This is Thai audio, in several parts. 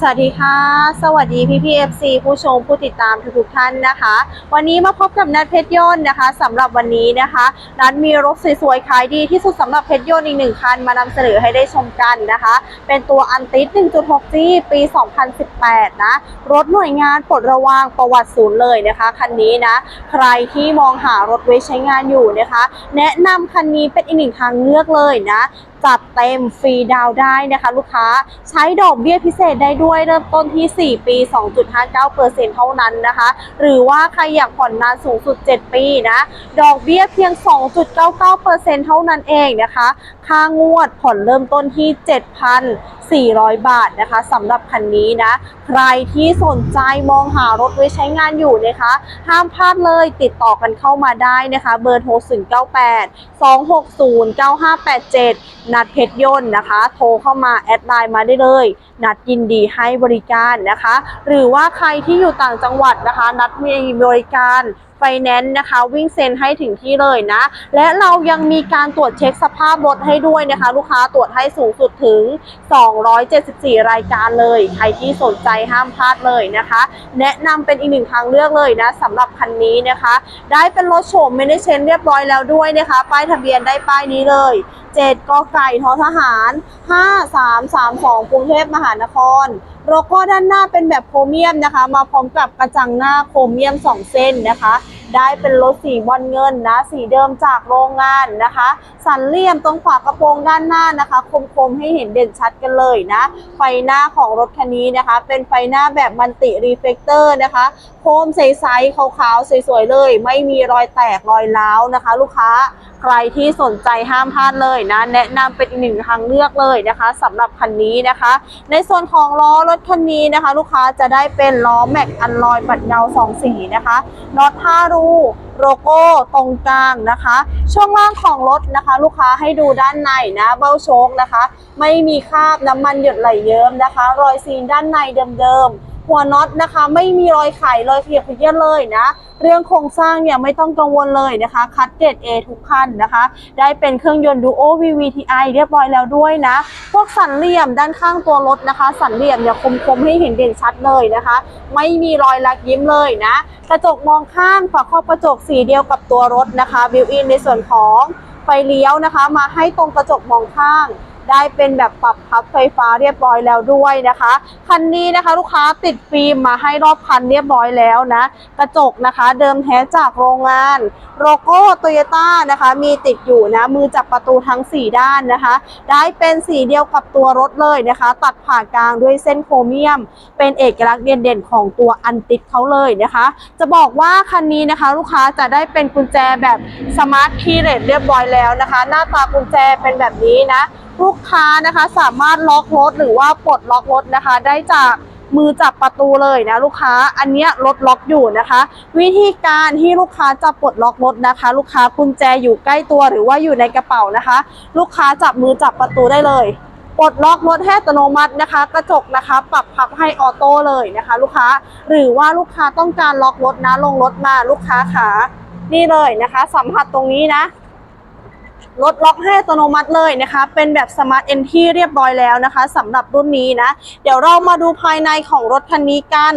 สวัสดีค่ะ สวัสดีพี่พี่เอฟซีผู้ชมผู้ติดตามทุกๆท่านนะคะ วันนี้มาพบกับนัดเพชรยนต์นะคะสำหรับวันนี้นะคะนัดมีรถสวยๆขายดีที่สุดสำหรับเพชรยนต์อีกหนึ่งคันมานำเสนอให้ได้ชมกันนะคะ เป็นตัวอันติส 1.6G ปี 2018 นะ รถหน่วยงานปลดระวางประวัติศูนย์เลยนะคะคันนี้นะ ใครที่มองหารถไว้ใช้งานอยู่นะคะ แนะนำคันนี้เป็นอีกหนึ่งทางเลือกเลยนะ จัดเต็มฟรีดาวได้นะคะ ลูกค้าใช้ดอกเบี้ยพิเศษได้ด้วยเริ่มต้นที่ 4 ปี 2.59%เท่านั้นนะคะ หรือว่าใครอยากผ่อนนานสูงสุด 7 ปีนะ ดอกเบี้ยเพียง 2.99%เท่านั้นเองนะคะ ค่างวดผ่อนเริ่มต้นที่ 7,400 บาทนะคะสำหรับคันนี้นะ ใครที่สนใจมองหารถไว้ใช้งานอยู่นะคะ ห้ามพลาดเลยติดต่อกันเข้ามาได้นะคะ เบอร์โทร 098 260 9587นัดเพชรยนต์นะคะ โทรเข้ามาแอดไลน์มาได้เลย นัดยินดีให้บริการนะคะ หรือว่าใครที่อยู่ต่างจังหวัดนะคะ นัดมีบริการไฟแนนซ์นะคะ วิ่งเซ็นให้ถึงที่เลยนะ และเรายังมีการตรวจเช็คสภาพรถให้ด้วยนะคะ ลูกค้าตรวจให้สูงสุดถึง 274 รายการเลย ใครที่สนใจห้ามพลาดเลยนะคะ แนะนำเป็นอีกหนึ่งทางเลือกเลยนะสำหรับคันนี้นะคะ ได้เป็นรถโฉมไม่ได้เชนเรียบร้อยแล้วด้วยนะคะ ป้ายทะเบียนได้ป้ายนี้เลย7กไก่ททหาร 5332กรุงเทพมหานคร โลโก้ด้านหน้าเป็นแบบโครเมียมนะคะ มาพร้อมกับกระจังหน้าโครเมียม 2 เส้นนะคะ ได้เป็นรถสีบอลเงินนะสีเดิมจากโรงงานนะคะ สันเหลี่ยมตรงขวากระโปรงด้านหน้านะคะ คมๆให้เห็นเด่นชัดกันเลยนะ ไฟหน้าของรถคันนี้นะคะ เป็นไฟหน้าแบบมันติรีเฟกเตอร์นะคะ โคมใสๆขาวๆสวยๆเลย ไม่มีรอยแตกรอยร้าวนะคะ ลูกค้า ใครที่สนใจห้ามพลาดเลยนะ แนะนำเป็นอีกหนึ่งทางเลือกเลยนะคะสำหรับคันนี้นะคะ ในส่วนของล้อรถคันนี้นะคะ ลูกค้าจะได้เป็นล้อแม็กอันลอยปัดเงาสองสีนะคะน็อตห้ารูโลโก้ตรงกลางนะคะ ช่วงล่างของรถนะคะ ลูกค้าให้ดูด้านในนะ เบ้าโชคนะคะ ไม่มีคราบน้ำมันหยดไหลเยิ้มนะคะ รอยซีนด้านในเดิมๆ หัวน็อตนะคะ ไม่มีรอยไขรอยเพียกเพียนเลยนะ เรื่องโครงสร้างเนี่ยไม่ต้องกังวลเลยนะคะ คัดเกรด A ทุกคันนะคะ ได้เป็นเครื่องยนต์ Duo VVTi เรียบร้อยแล้วด้วยนะ พวกสันเหลี่ยมด้านข้างตัวรถนะคะ สันเหลี่ยมเนี่ยคมๆให้เห็นเด่นชัดเลยนะคะ ไม่มีรอยลักยิ้มเลยนะ กระจกมองข้างฝาครอบกระจกสีเดียวกับตัวรถนะคะบิวอินในส่วนของไฟเลี้ยวนะคะ มาให้ตรงกระจกมองข้าง ได้เป็นแบบปรับพับไฟฟ้าเรียบร้อยแล้วด้วยนะคะ คันนี้นะคะลูกค้าติดฟิล์มมาให้รอบคันเรียบร้อยแล้วนะ กระจกนะคะเดิมแท้จากโรงงานโลโก้โตโยต้านะคะ มีติดอยู่นะมือจับประตูทั้ง 4 ด้านนะคะ ได้เป็นสีเดียวกับตัวรถเลยนะคะ ตัดผ่ากลางด้วยเส้นโครเมียม เป็นเอกลักษณ์เด่นๆของตัวอันติดเขาเลยนะคะ จะบอกว่าคันนี้นะคะ ลูกค้าจะได้เป็นกุญแจแบบสมาร์ทคีย์เลสเรียบร้อยแล้วนะคะ หน้าตากุญแจเป็นแบบนี้นะ ลูกค้านะคะสามารถล็อกรถหรือว่าปลดล็อกรถนะคะ ได้จากมือจับประตูเลยนะลูกค้าอันเนี้ยรถล็อกอยู่นะคะ วิธีการที่ลูกค้าจะปลดล็อกรถนะคะ ลูกค้ากุญแจอยู่ใกล้ตัวหรือว่าอยู่ในกระเป๋านะคะ ลูกค้าจับมือจับประตูได้เลยปลดล็อกรถให้อัตโนมัตินะคะ กระจกนะคะ ปรับพับให้ออโต้เลยนะคะ ลูกค้าหรือว่าลูกค้าต้องการล็อกรถนะลงรถมาลูกค้าขานี่เลยนะคะ สัมผัสตรงนี้นะ รถล็อกให้อัตโนมัติเลยนะคะ เป็นแบบสมาร์ทเอนที่เรียบร้อยแล้วนะคะสำหรับรุ่นนี้นะ เดี๋ยวเรามาดูภายในของรถคันนี้กัน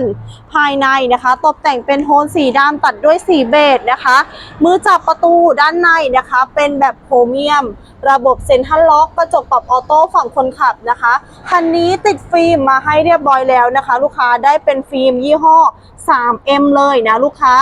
ภายในนะคะ ตกแต่งเป็นโทนสีดำตัดด้วยสีเบจนะคะ มือจับประตูด้านในนะคะ เป็นแบบโครเมียม ระบบเซ็นทรัลล็อกกระจกปรับออโต้ฝั่งคนขับนะคะคันนี้ติดฟิล์มมาให้เรียบร้อยแล้วนะคะ ลูกค้าได้เป็นฟิล์มยี่ห้อ 3M เลยนะลูกค้า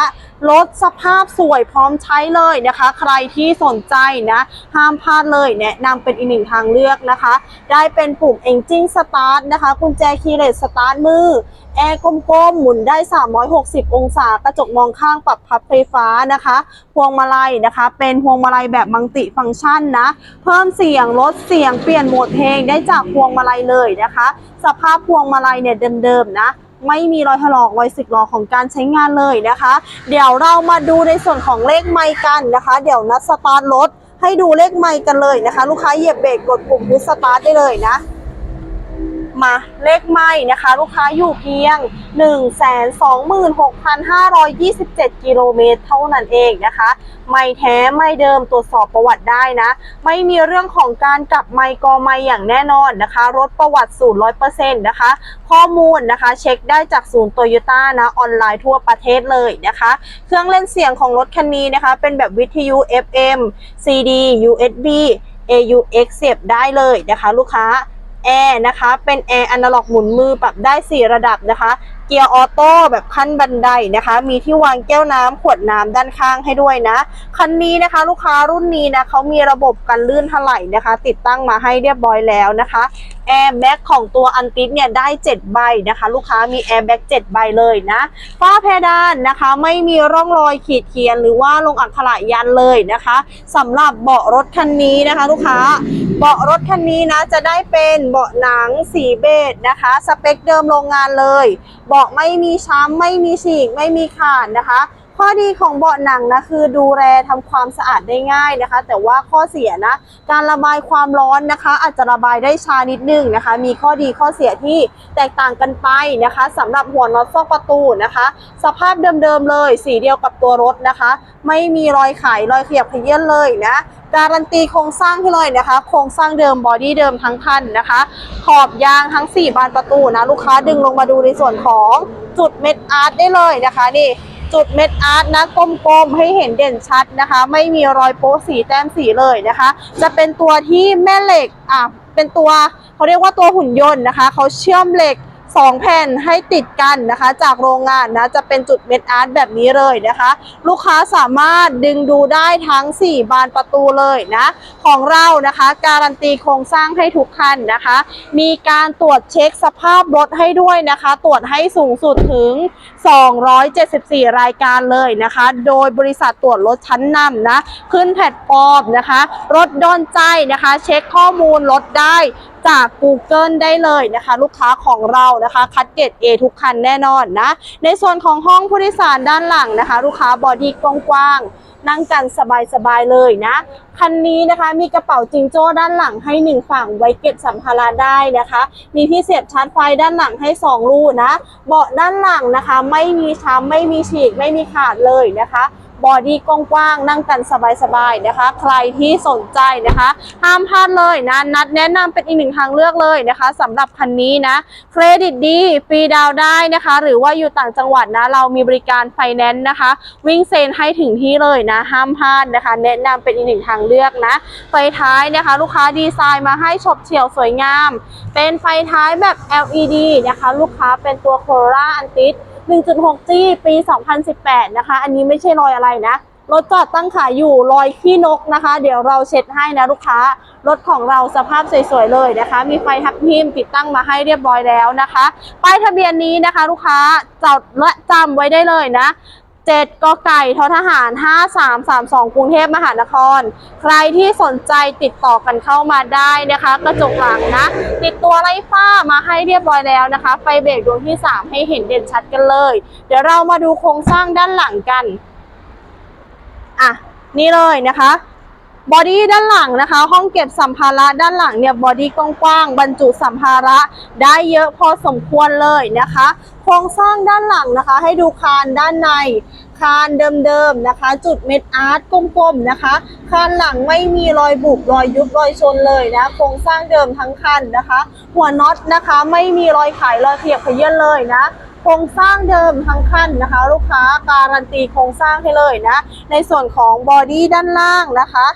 รถสภาพสวยพร้อมใช้เลยนะคะ ใครที่สนใจนะ ห้ามพลาดเลยแนะนำเป็นอีกหนึ่งทางเลือกนะคะ ได้เป็นปุ่ม Engine Start นะคะกุญแจคีย์เลสสตาร์ทมือแอร์กลมๆ หมุนได้ 360 องศากระจกมองข้างปรับพับไฟฟ้านะคะ พวงมาลัยนะคะ เป็นพวงมาลัยแบบมังติฟังก์ชันนะ เพิ่มเสียงลดเสียงเปลี่ยนโหมดเพลงได้จากพวงมาลัยเลยนะคะ สภาพพวงมาลัยเนี่ยเดิมๆนะไม่มีรอยถลอกรอยสึกหรอของการใช้งานเลยนะคะ เดี๋ยวเรามาดูในส่วนของเลขไมค์กันนะคะ เดี๋ยวนัดสตาร์ทรถ ให้ดูเลขไมค์กันเลยนะคะ ลูกค้าเหยียบเบรกกดปุ่มพุชสตาร์ทได้เลยนะ มาเลขไม่นะคะ ลูกค้าอยู่เพียง 126,527 กิโลเมตรเท่านั้นเองนะคะ ไม่แท้ไม่เดิมตรวจสอบประวัติได้นะ ไม่มีเรื่องของการกลับไม่กอไม่อย่างแน่นอนนะคะ รถประวัติศูนย์ร้อยเปอร์เซ็นต์นะคะ ข้อมูลนะคะ เช็คได้จากศูนย์โตโยต้านะ ออนไลน์ทั่วประเทศเลยนะคะ เครื่องเล่นเสียงของรถคันนี้นะคะ เป็นแบบวิทยุ FM CD USB AUX เสียบได้เลยนะคะ ลูกค้า แอร์นะคะ เป็นแอร์อนาล็อกหมุนมือปรับได้ 4 ระดับนะคะ เกียร์ออโต้แบบขั้นบันไดนะคะ มีที่วางแก้วน้ำขวดน้ำด้านข้างให้ด้วยนะ คันนี้นะคะ ลูกค้ารุ่นนี้นะเขามีระบบกันลื่นถลายนะคะ ติดตั้งมาให้เรียบร้อยแล้วนะคะแอร์แบ็กของตัวอันติสเนี่ยได้ 7 ใบนะคะ ลูกค้ามีแอร์แบ็ก7ใบเลยนะฝ้าเพดานนะคะ ไม่มีร่องรอยขีดเขียนหรือว่าลงอักขระยันเลยนะคะสำหรับเบาะรถคันนี้นะคะ ลูกค้าเบาะรถคันนี้นะจะได้เป็นเบาะหนังสีเบจนะคะ สเปคเดิมโรงงานเลยเบาะไม่มีช้ำไม่มีฉีกไม่มีขาดนะคะ ข้อดีของเบาะหนังนะคือดูแลทำความสะอาดได้ง่ายนะคะ แต่ว่าข้อเสียนะ การระบายความร้อนนะคะ อาจจะระบายได้ช้านิดนึงนะคะ มีข้อดีข้อเสียที่แตกต่างกันไปนะคะสำหรับหัวน็อตซอกประตูนะคะ สภาพเดิมๆเลย สีเดียวกับตัวรถนะคะ ไม่มีรอยไขรอยเขียบเขยี้ยนเลยนะการันตีโครงสร้างให้เลยนะคะ โครงสร้างเดิมบอดี้เดิมทั้งคันนะคะ ขอบยางทั้ง 4 บานประตูนะ ลูกค้าดึงลงมาดูในส่วนของจุดเม็ดอาร์ตได้เลยนะคะนี่ จุดเม็ดอาร์ตนะกลมๆให้เห็นเด่นชัดนะคะ ไม่มีรอยโป๊ะสีแต้มสีเลยนะคะ จะเป็นตัวที่แม่เหล็กอะเป็นตัวเขาเรียกว่าตัวหุ่นยนต์นะคะ เขาเชื่อมเหล็ก สองแผ่นให้ติดกันนะคะ จากโรงงานนะจะเป็นจุดเม็ดอาร์ตแบบนี้เลยนะคะ ลูกค้าสามารถดึงดูได้ทั้ง 4 บานประตูเลยนะของเรานะคะ การันตีโครงสร้างให้ทุกคันนะคะ มีการตรวจเช็คสภาพรถให้ด้วยนะคะ ตรวจให้สูงสุดถึง 274 รายการเลยนะคะ โดยบริษัทตรวจรถชั้นนำนะขึ้นแพลตฟอร์มนะคะ รถดอนใจนะคะ เช็คข้อมูลรถได้ จาก Google ได้เลยนะคะ ลูกค้าของเรานะคะ คัดเกรด A ทุกคันแน่นอนนะ ในส่วนของห้องผู้โดยสารด้านหลังนะคะ ลูกค้าบอดี้กว้างๆนั่งกันสบายๆเลยนะคันนี้นะคะมีกระเป๋าจิงโจ้ด้านหลังให้หนึ่งฝั่งไว้เก็บสัมภาระได้นะคะ มีที่เสียบชาร์จไฟด้านหลังให้สองลูนะ เบาะด้านหลังนะคะ ไม่มีช้ำไม่มีฉีกไม่มีขาดเลยนะคะ บอดี้กว้างๆนั่งกันสบายๆนะคะ ใครที่สนใจนะคะ ห้ามพลาดเลยนะนัดแนะนำเป็นอีกหนึ่งทางเลือกเลยนะคะสำหรับคันนี้นะเครดิตดีฟรีดาวได้นะคะ หรือว่าอยู่ต่างจังหวัดนะเรามีบริการไฟแนนซ์นะคะ วิ่งเซนให้ถึงที่เลยนะ ห้ามพลาดนะคะ แนะนำเป็นอีกหนึ่งทางเลือกนะ ไฟท้ายนะคะ ลูกค้าดีไซน์มาให้ชบเฉี่ยวสวยงาม เป็นไฟท้ายแบบ LED นะคะ ลูกค้าเป็นตัวโคราอันติด 1.6G ปี 2018 นะคะ อันนี้ไม่ใช่รอยอะไรนะ รถจอดตั้งขายอยู่รอยขี้นกนะคะ เดี๋ยวเราเช็ดให้นะลูกค้า รถของเราสภาพสวยๆเลยนะคะ มีไฟทับทิมติดตั้งมาให้เรียบร้อยแล้วนะคะ ป้ายทะเบียนนี้นะคะ ลูกค้าจดและจำไว้ได้เลยนะ 7กไก่ททหาร 5332 กรุงเทพมหานคร ใครที่สนใจติดต่อกันเข้ามาได้นะคะ กระจกหลังนะ ติดตัวไล่ฟ้ามาให้เรียบร้อยแล้วนะคะ ไฟเบรกดวงที่ 3 ให้เห็นเด่นชัดกันเลย เดี๋ยวเรามาดูโครงสร้างด้านหลังกัน อะ นี่เลยนะคะ บอดี้ด้านหลังนะคะ ห้องเก็บสัมภาระด้านหลังเนี่ยบอดี้กว้างๆบรรจุสัมภาระได้เยอะพอสมควรเลยนะคะ โครงสร้างด้านหลังนะคะ ให้ดูคานด้านในคานเดิมๆนะคะ จุดเม็ดอาร์ตกลมๆนะคะคานหลังไม่มีรอยบุบรอยยุบรอยชนเลยนะโครงสร้างเดิมทั้งคันนะคะ หัวน็อตนะคะไม่มีรอยไขรอยเขียบเขยื้อนเลยนะโครงสร้างเดิมทั้งคันนะคะ ลูกค้าการันตีโครงสร้างให้เลยนะ ในส่วนของบอดี้ด้านล่างนะคะ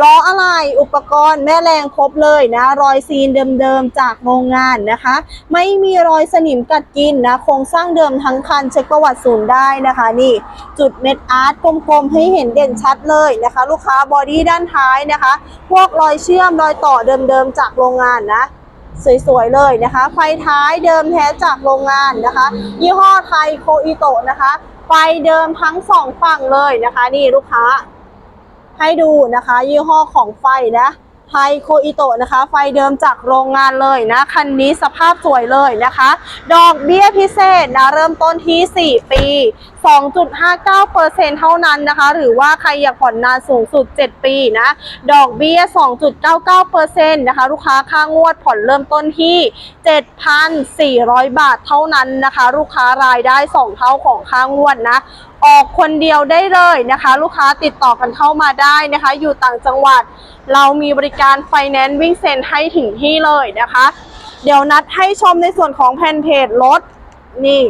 ล้ออะไรอุปกรณ์แม่แรงครบเลยนะ รอยซีนเดิมๆจากโรงงานนะคะ ไม่มีรอยสนิมกัดกินนะ โครงสร้างเดิมทั้งคันเช็คประวัติศูนย์ได้นะคะ นี่ จุดเม็ดอาร์ตกลมๆ ให้เห็นเด่นชัดเลยนะคะ ลูกค้าบอดี้ด้านท้ายนะคะ พวกรอยเชื่อมรอยต่อเดิมๆจากโรงงานนะสวยๆ เลยนะคะ ไฟท้ายเดิมแท้จากโรงงานนะคะ ยี่ห้อไทยโคอิโตะนะคะ ไฟเดิมทั้งสองฝั่งเลยนะคะ นี่ลูกค้า ให้ดูนะคะ ยี่ห้อของไฟนะไฮโคอิโตะนะคะ ไฟเดิมจากโรงงานเลยนะ คันนี้สภาพสวยเลยนะคะ ดอกเบี้ยพิเศษนะ เริ่มต้นที่ 4 ปี 2.59%เท่านั้นนะคะ หรือว่าใครอยากผ่อนนานสูงสุด 7 ปีนะ ดอกเบี้ย 2.99%นะคะ ลูกค้าค่างวดผ่อนเริ่มต้นที่ 7,400 บาทเท่านั้นนะคะ ลูกค้ารายได้ 2 เท่าของค่างวดนะ ออกคนเดียวได้เลยนะคะ ลูกค้าติดต่อกันเข้ามาได้นะคะ อยู่ต่างจังหวัด เรามีบริการไฟแนนซ์วิ่งเซ็นให้ถึงที่เลยนะคะ เดี๋ยวนัดให้ชมในส่วนของแผ่นเพจรถนี่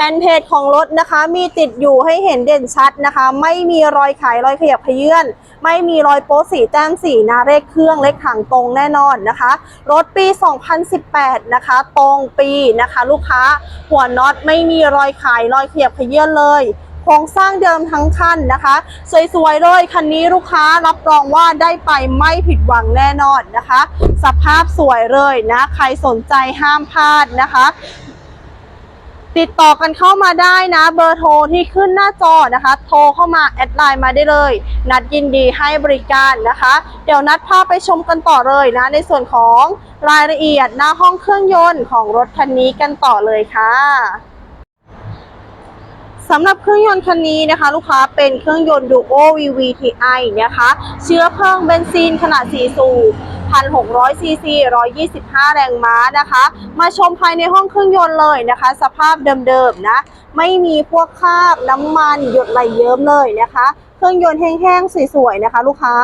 แผ่นเพจของรถนะคะ มีติดอยู่ให้เห็นเด่นชัดนะคะ ไม่มีรอยขายรอยขยับขยื่นไม่มีรอยโป๊สีแต้มสีนะเลขเครื่องเลขถังตรงแน่นอนนะคะ รถปี 2018 นะคะ ตรงปีนะคะ ลูกค้าหัวน็อตไม่มีรอยขายรอยขยับขยื่นเลยโครงสร้างเดิมทั้งคันนะคะ สวยๆเลยคันนี้ลูกค้ารับรองว่าได้ไปไม่ผิดหวังแน่นอนนะคะ สภาพสวยเลยนะ ใครสนใจห้ามพลาดนะคะ ติดต่อกันเข้ามาได้นะ เบอร์โทรที่ขึ้นหน้าจอนะคะ โทรเข้ามาแอดไลน์มาได้เลย นัดยินดีให้บริการนะคะ เดี๋ยวนัดพาไปชมกันต่อเลยนะ ในส่วนของรายละเอียดหน้าห้องเครื่องยนต์ของรถคันนี้กันต่อเลยค่ะสำหรับเครื่องยนต์คันนี้นะคะ ลูกค้าเป็นเครื่องยนต์ Duo VVTi นะคะ เชื้อเพลิงเบนซินขนาด4สูบ 1,600ซีซี125 แรงม้านะคะ มาชมภายในห้องเครื่องยนต์เลยนะคะ สภาพเดิมๆนะ ไม่มีพวกคราบน้ำมันหยดไหลเยิ้มเลยนะคะ เครื่องยนต์แห้งๆสวยๆนะคะ ลูกค้า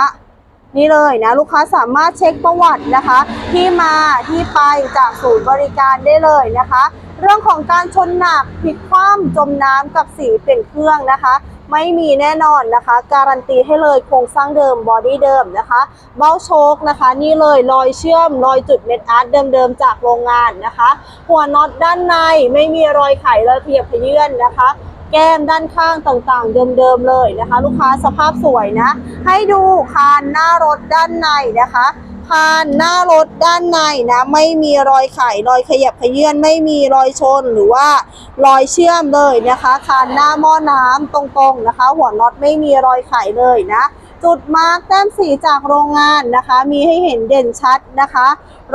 นี่เลยนะลูกค้าสามารถเช็คประวัตินะคะ ที่มาที่ไปจากศูนย์บริการได้เลยนะคะ เรื่องของการชนหนักพลิกคว่ำจมน้ำกับสีเปลี่ยนเครื่องนะคะ ไม่มีแน่นอนนะคะ การันตีให้เลยโครงสร้างเดิมบอดี้เดิมนะคะ เบ้าโชคนะคะ นี่เลยรอยเชื่อมรอยจุดเม็ดอาร์ตเดิมๆจากโรงงานนะคะ หัวน็อตด้านในไม่มีรอยไขรอยเทียบขยื่นนะคะแก้มด้านข้างต่างๆ เดิมๆเลยนะคะ ลูกค้าสภาพสวยนะ ให้ดูคานหน้ารถด้านในนะคะ คานหน้ารถด้านในนะไม่มีรอยไขรอยขยับขยื่นไม่มีรอยชนหรือว่ารอยเชื่อมเลยนะคะ คานหน้าหม้อน้ำตรงๆนะคะ หัวน็อตไม่มีรอยไขเลยนะ จุดมาร์กแต้มสีจากโรงงานนะคะ มีให้เห็นเด่นชัดนะคะ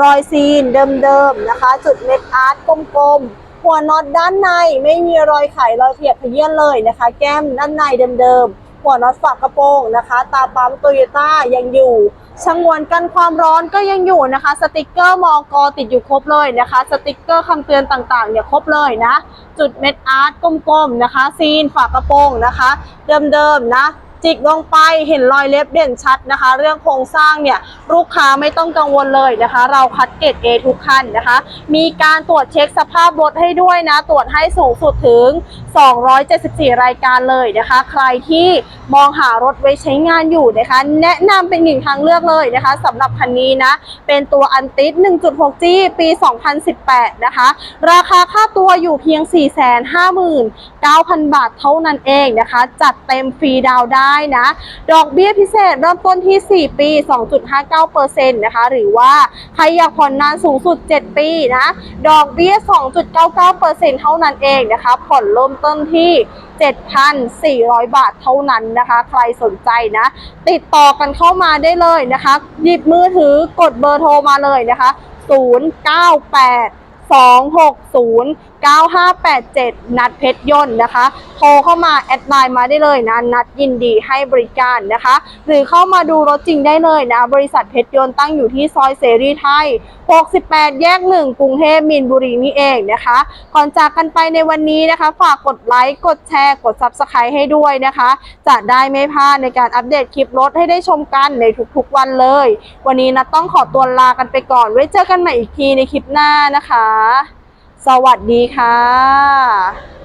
รอยซีนเดิมๆนะคะ จุดเม็ดอาร์ตกลมๆหัวน็อตด้านในไม่มีรอยไขรอยเทียบขยื่นเลยนะคะ แก้มด้านในเดิมๆ หัวน็อตฝากระโปรงนะคะ ตาปั๊มโตโยต้ายังอยู่ชงวนกันความร้อนก็ยังอยู่นะคะ สติกเกอร์มอกอติดอยู่ครบเลยนะคะ สติกเกอร์คำเตือนต่างๆเนี่ยครบเลยนะ จุดเม็ดอาร์ตกลมๆนะคะ ซีนฝากระโปรงนะคะ เดิมๆนะ จิกลงไปเห็นรอยเล็บเด่นชัดนะคะ เรื่องโครงสร้างเนี่ยลูกค้าไม่ต้องกังวลเลยนะคะ เราคัดเกรด A ทุกคันนะคะ มีการตรวจเช็คสภาพรถให้ด้วยนะ ตรวจให้สูงสุดถึง 274 รายการเลยนะคะ ใครที่มองหารถไว้ใช้งานอยู่นะคะ แนะนำเป็นหนึ่งทางเลือกเลยนะคะสำหรับคันนี้นะ เป็นตัวอันติส 1.6G ปี 2018 นะคะ ราคาค่าตัวอยู่เพียง 459,000 บาทเท่านั้นเองนะคะ จัดเต็มฟรีดาวน์ได้นะ ดอกเบี้ยพิเศษเริ่มต้นที่ 4 ปี 2.59%นะคะ หรือว่าใครอยากผ่อนนานสูงสุด 7 ปีนะ ดอกเบี้ย 2.99%เท่านั้นเองนะคะ ผ่อนเริ่มต้นที่7,400 บาทเท่านั้นนะคะ ใครสนใจนะ ติดต่อกันเข้ามาได้เลยนะคะ หยิบมือถือกดเบอร์โทรมาเลยนะคะ 098 260 9587 นัดเพชรยนต์นะคะ โทรเข้ามาแอดไลน์มาได้เลยนะ นัดยินดีให้บริการนะคะ หรือเข้ามาดูรถจริงได้เลยนะ บริษัทเพชรยนต์ตั้งอยู่ที่ซอยเสรีไทย 68 แยก 1 กรุงเทพมีนบุรีนี่เองนะคะ ก่อนจากกันไปในวันนี้นะคะ ฝากกดไลค์ กดแชร์ กด Subscribe ให้ด้วยนะคะ จะได้ไม่พลาดในการอัปเดตคลิปรถให้ได้ชมกันในทุกๆวันเลย วันนี้นะต้องขอตัวลากันไปก่อน ไว้เจอกันใหม่อีกทีในคลิปหน้านะคะ สวัสดีค่ะ